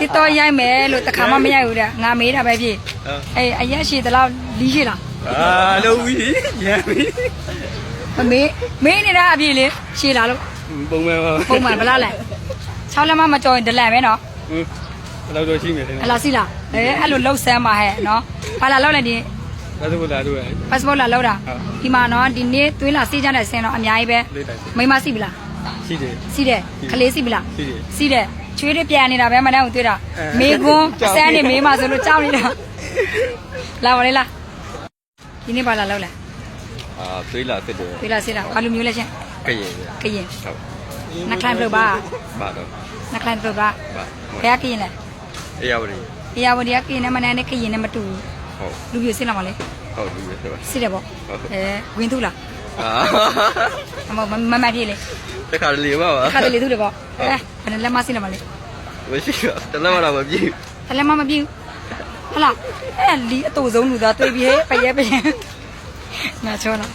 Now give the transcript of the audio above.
တစ်တော့ရိုက်မယ်လို့တခါမှမရိုက်ဘူးတဲ့ငါမေးတာပဲဖြစ်ဟုတ်အေးအရက်ရှိသလားလီးရှိလားအာလုံးပြီရမ်းပြီမမေးမေးနေတာအပြည့်လေရှိလားလို့ပုံမှန်ပါပုံမှန်ဗလားလဲ6လက်မမကြော်ရင်ဒလန်ပဲနော်ဟင်းဘယ်လောက်တော့ရှိမယ်လဲအလားစီလားအဲအဲ့လိုလှုပ်ဆမ်းပါဟဲ့နော်ဘာလာလောက်လဲဒီဒါဆိုလာတော့ passport လာလောက်တာဟုတ်ဒီမှာနော်ဒီနေ့သွေးလာစီးကြတဲ့ဆင်းတော့အများကြီးပဲလေးတိုင်းမိမစီပြီလားရှိတယ်စီးတယ်ခလေးစီပြီလားရှိတယ်စီးတယ် ချွေးတွေပြန်နေတာပဲမတန်းကိုတွေ့တာအဲမေကွန်းကြောက်ဆန်းနေမေးမှဆိုလို့ကြောက်နေတာလာပါလေလားဒီနေ့ပါလာလောက်လဲအာသွေးလာတက်တယ်သွေးလာစီးတာဘာလိုမျိုးလဲချင်းကရင်ဗျကရင်ဟုတ်နှက်ခလန်ပြုတ်ပါပါတော့နှက်ခလန်ပြုတ်ပါပါဘယ်ကကရင်လဲအေးရပါလိအေယာဝတီကကရင်နဲ့မနန်းနဲ့ကရင်နဲ့မတူဟုတ်ဘူးလူပြစီးလာမလဲဟုတ်ပြီဆိုပါစီးတယ်ပေါ့ဟုတ်အဲဝင်းသူလားအာအ မမမမပြေလေတခါလေပါပါခါတလေသူတယ်ပေါ့အဲဘယ်နဲ့လက်မစီးလာမလဲမရှိတော့တလည်းမတော့မပြေတလက်မမပြေဟလာအဲလီအတူဆုံးလူသားတွေ့ပြီဟဲ့ပရဲပရဲငါချောလား